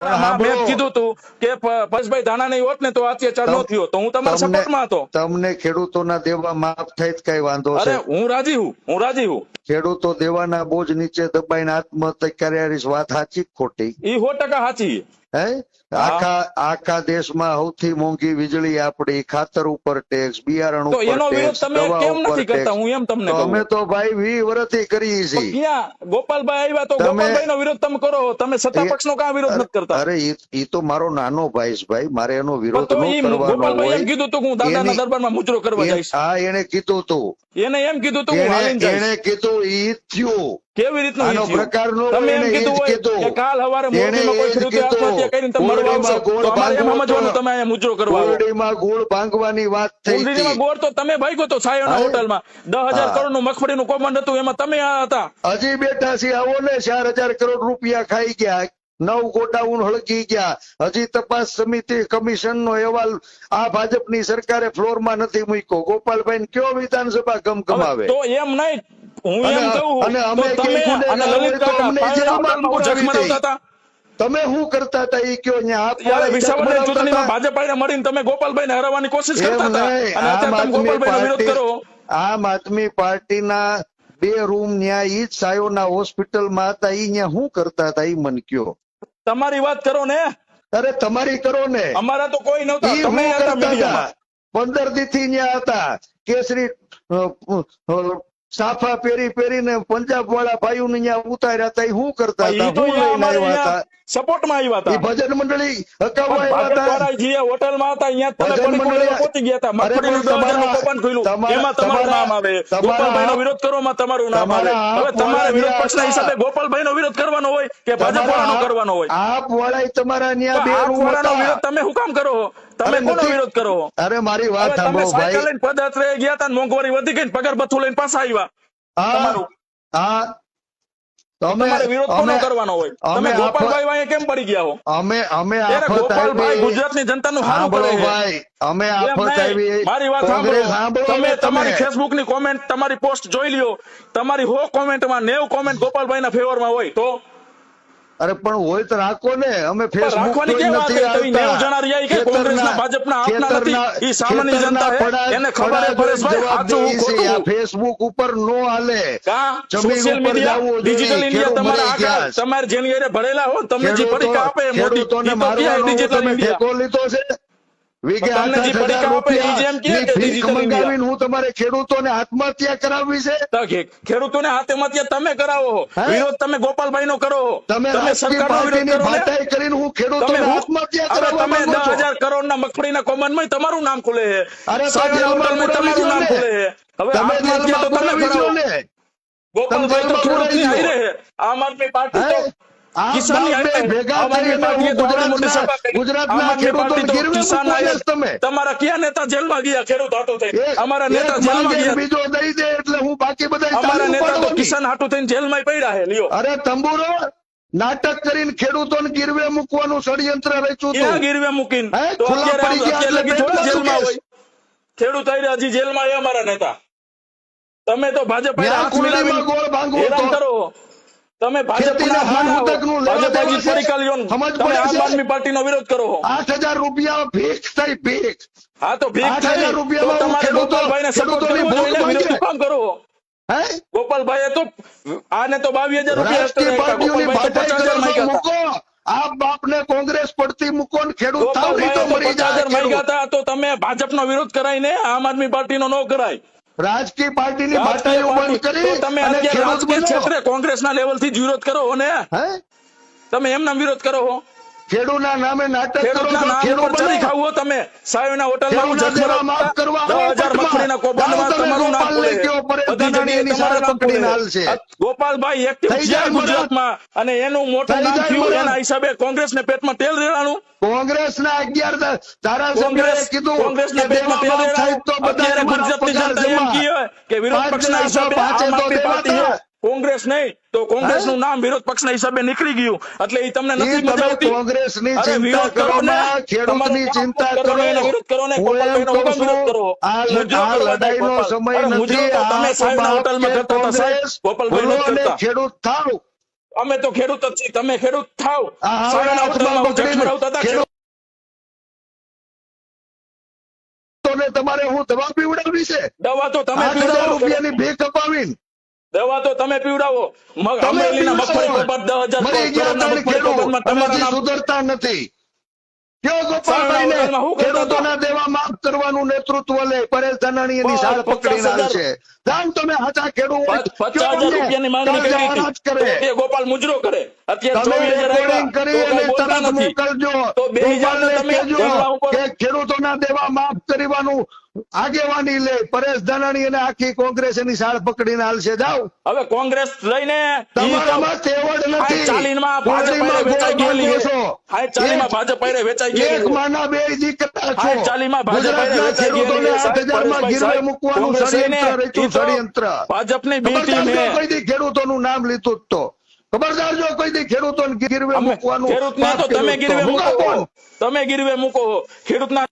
મેં સાંભળો. કીધું તું કે પરેશભાઈ ધાના નહીં હોત ને તો અત્યાચાર ન થયો તો હું તમારા સપોર્ટમાં હતો. તમને ખેડૂતોના દેવા માફ થાય કઈ વાંધો અરે હું રાજી હું હું રાજી હું. ખેડૂતો દેવાના બોજ નીચે દબાઈને આત્મહત્યા કરે આ વાત સાચી ખોટી. ઈ સો ટકા સાચી. હે? આખા આખા દેશમાં સૌથી મોંઘી વીજળી આપડી ખાતર ઉપર ટેક્સ બિયારણ ઉપર એનો વિરોધ તમે કેમ નથી કરતા? હું એમ તમને અમે તો ભાઈ વી કરીએ છીએ. ક્યાં? ગોપાલભાઈ આવ્યા તો ગોપાલભાઈ નો વિરોધ તમે કરો. તમે સત્તા પક્ષ નો કાં વિરોધ નથી કરતા? અરે ઈ તો મારો નાનો ભાઈ છે ભાઈ. મારે એનો વિરોધ ન કરવાનો એમ હોય. કીધું તું હું દાદાના દરબારમાં મુજરો કરવા જઈશ. હા એને કીધું તું. એને એમ કીધું તું એને કીધું ઈ થયું. કેવી રીતનું? પ્રકારનો તમે એમ કીધું હોય કે કાલ હવારે મોરબીમાં કોઈ ખેડૂતે આત્મહત્યા કરીને તમે મરવા તો અમારે એમ સમજવાનું તમે અહીંયા મુજરો કરવા આવો ગોળ ભાંગવાની વાત થઈ કુંડળીમાં ગોળ તો તમે ભાગ્યો તો છાયોના હોટલમાં. દસ હજાર કરોડનું મગફળીનું કૌભાંડ હતું એમાં તમે આ હતા. હજી બેઠા છે આવો ને ચાર હજાર કરોડ રૂપિયા ખાઈ ગયા. નવ ગોડાઉન હળકી ગયા. હજી તપાસ સમિતિ કમિશન નો અહેવાલ આ ભાજપની સરકારે ફ્લોરમાં નથી મૂક્યો. ગોપાલભાઈ કયો વિધાનસભા ગમગમાવે? હવે તો એમ નહીં હું એમ કહું અને તમે અને લલિત કાકા હતા તમે શું કરતા હતા એ કયો આપ વિસાવદર ચૂંટણીમાં મળીને તમે ગોપાલભાઈને હરાવવાની કોશિશ કરતા હતા. અને આમ અત્યારે તમે આદમી ગોપાલભાઈનો વિરોધ કરો. આમ આદમી પાર્ટીના બે રૂમ ન્યા ઈ જ સાયોના હોસ્પિટલમાં હતા ઈ ન્યા શું કરતા હતા ઈ મન કયો? તમારી વાત કરો ને. અરે તમારી કરો ને. અમારા તો કોઈ નહોતા. તમે હતા મીડિયામાં. પંદર દી થી ન્યા હતા. કેસરી સાફા પહેરી પહેરીને પંજાબ વાળા ભાઈઓ ને અહીંયા ઉતાર્યા હતા એ શું કરતા હતા? હું લઈને આવ્યા હતા? સપોર્ટમાં આવ્યા હતા. ભજન મંડળી હકાવવા હોટલમાં હતા અહીંયા તમે પહોંચી ગયા હતા. મગફળીનું કૌભાંડ ખુલ્યું. એમાં તમારું નામ આવે. ગોપાલભાઈનો વિરોધ કરવામાં તમારું નામ આવે. હવે તમારે વિરોધ પક્ષના. હિસાબે ગોપાલભાઈનો વિરોધ કરવાનો હોય કે ભાજપ વાળાનો કરવાનો હોય? આપ વાળા તમારા ન્યા બે હતા. વિરોધ તમે શું કામ કરો તમે કોનો વિરોધ કરો અરે મારી વાત સાંભળો ભાઈ. લઈને પદયાત્રાએ ગયા હતા મોંઘવારી વધી ગઈ ને પગાર બથું લઈને પાછા આવ્યા. હા. તમારું. હા. તમે વિરોધ કોનો કરવાનો હોય? તમે ગોપાલભાઈ વાંહે કેમ પડી ગયા હો? અમે અમે ગોપાલભાઈ ગુજરાતની જનતાનું સારું કરે ભાઈ. અમે એમ આફત નહીં. આવી મારી વાત સાંભળો. સાંભળો તમે તમારી ફેસબુકની કોમેન્ટ તમારી પોસ્ટ જોઈ લ્યો. તમારી હો કોમેન્ટમાં નેવ કોમેન્ટ ગોપાલભાઈ ના ફેવરમાં હોય તો અરે પણ હોય તો રાખો ને. અમે ફેસબુક ભાજપના આપના નથી. સામાન્ય જનતા છે. એને ખબર પરેશભાઈ, સાચું ખોટું. ફેસબુક ઉપર નો હાલે. જમીન સોશિયલ ઉપર જાવું ડિજિટલ ઇન્ડિયા તમારા મરી તમારે જેની હારે ભરેલા હો તમને જે પડીકા આપે મોટી ખેડૂતોને મારવાનો તમે ઇન્ડિયા લીધો છે? હું તમારે ખેડૂતોને આત્મહત્યા કરાવવી છે? ખેડૂતોને હાથેમાં તમે કરાવો વિરોધ તમે ગોપાલભાઈ નો કરો તમે કરો ને? કરીને હું ખેડૂતોને આત્મહત્યા કરાવવા તમે મગફળીના કૌભાંડમાં તમારું નામ ખુલે તમારું નામ. ખુલે હવે આત્મહત્યા તો તમે કરાવો. ગોપાલભાઈ તો. આમ આદમી પાર્ટી હારે. ભેગા ગુજરાતના- ગીરવે મૂકવાના તમે. તમારા કયા નેતા જેલમાં ગયા? ખેડૂત હાટું થઈ અમારા નેતા જેલમાં ગયા. બીજો દઈ દે એટલે હું બાકી બધા અમારા નેતા તો કિસાન હાટું થઈને જેલમાં પડ્યા હે લ્યો. અરે તંબુરો નાટક કરીને ખેડૂતોને ગીરવે મૂકવાનું ષડયંત્ર રચ્યું હતું ગીરવે મૂકીને? ખુલ્લા પડી ગયા એટલે જેલમાં હોય. ખેડૂત આવ્યા હજી જેલમાં એ અમારા નેતા. તમે તો ભાજપ ગોળ ભાંગો કરો. તમે ભાજપના ને. આમ પાર્ટીનો વિરોધ કરો છો. રૂપિયા ભીખ થઈ ભીખ હા તો થઈ. રૂપિયામાં તમારે ગોપાલભાઈને સપોર્ટ ને, વિરોધ કામ કરો ગોપાલભાઈએ તો આને તો બાવીસ હજાર રૂપિયા આપ બાપને કોંગ્રેસ પડતી મૂકો ને ખેડૂત થાવ તો મરી જાય તો તમે ભાજપનો વિરોધ કરાઈને આમ આદમી પાર્ટીનો ન કરાય. રાજકીય પાર્ટીની રાજકીય બંધ કરી તમે અત્યારે. ક્ષેત્રે કોંગ્રેસના લેવલથી જ વિરોધ કરો ને. હે? તમે એમના વિરોધ કરો ખેડૂતના નામે નાટક કરો છો ચરી બનો. ખાવું હો તમે. સાયોના હોટલમાં હું ખેડૂતના માફ કરવા દસ આવો હજાર પટમાં. મગફળીના કૌભાંડમાં જાઓ તમે તમારું નામ પરેશ બધી જગ્યાએ સારા પકડી હાલ છે ગોપાલભાઈ એક્ટિવ છે ગુજરાતમાં અને એનું મોટું નામ થયું એના હિસાબે કોંગ્રેસને પેટમાં તેલ રેડાણું કોંગ્રેસના અગિયાર ધ- ધારાસભ્યોએ કોંગ્રેસ કીધું કોંગ્રેસના પેટમાં તેલ રેડાણું. તો બધા અત્યારે અમારા ગુજરાતની પગાર જનતા એમ જમા. કહે કે વિરોધ પાંચ પક્ષના હિસાબે પાંચે આમ તો આદમી પાર્ટી કોંગ્રેસ નહીં તો કોંગ્રેસનું નામ વિરોધ પક્ષના હિસાબે નીકળી ગયું. એટલે એ તમને નથી મજા આવતી કોંગ્રેસની અરે ચિંતા કરો ને. ખેડૂતની ચિંતા કરો એનો વિરોધ કરો ને, હું એમ ગોપાલભાઈનો કહું હુકમ વિરોધ કરો. આ લ- મુજરો આ કરવા લડાઈનો જાય સમય નથી તમે સાહેબ ના હોટલમાં કરતા હતા, સાહેબ. ગોપાલભાઈ નો કરતા. ખેડૂત થાવ. અમે તો ખેડૂત જ છીએ. તમે ખેડૂત થાવ. સાહેબ ના હોટલમાં ઉત્તરમાં હું પકડીને જખમ રવતા હતા ખેડૂતોને તમારે હું દવા પીવડાવવી છે? દવા તો તમે પીવડાવો. રૂપિયાની ભીખ અપાવીને દવા તો તમે પીવડાવો. અમરેલીના મગફળી કપાત દસ હજાર સુધરતા નથી? ખેડૂતોના દેવા માફ કરવાનું નેતૃત્વ લે. પરેશ ધાનાણી એની સાળ પચાસ પકડીને જાણ તમે હાચા ખેડૂત. પચાસ રૂપિયાની માંગણી કરી હરાજ હતી. કરે. તો એ ગોપાલ મુજરો કરે. અત્યારે તમે ચોવીસ હજાર રેકોર્ડિંગ કરી અને તરત મોકલજો. તો બે હજારને ગોપાલને તમે કહેજો એમના ઉપર- કે ખેડૂતોના દેવા કરવાનું આગેવાની લે પરેશ ધાનાણી અને આખી કોંગ્રેસ એની સાળ પકડીને હાલશે જાઓ હવે કોંગ્રેસ લઈને તમારામાં તેવડ નથી ચાલીમાં ભાજપ કોડીમાં હારે વેચાઈ ગોળ ગયેલી બાંધો છે. છો. હાય ચાલીમાં ભાજપ હારે વેચાઈ ગયેલી એક માના બે દીકરા છો ચાલીમાં ભાજપ હારે વેચાઈ ગયેલી ખેડૂતોને છે. આઠ હજારમાં પરેશભાઈ ગીરવે મૂકવાનું ષડયંત્ર રચ્યું, ષડયંત્ર. ભાજપની બી ટીમ કોઈ દી ખેડૂતોનું નામ લીધું જ તો ખબરદાર જો કોઈ દી ખેડૂતોને ગીરવે મૂકવાનું ખેડૂતને તો તમે. ગીરવે મૂકો? તમે ગીરવે મૂકો ખેડૂતના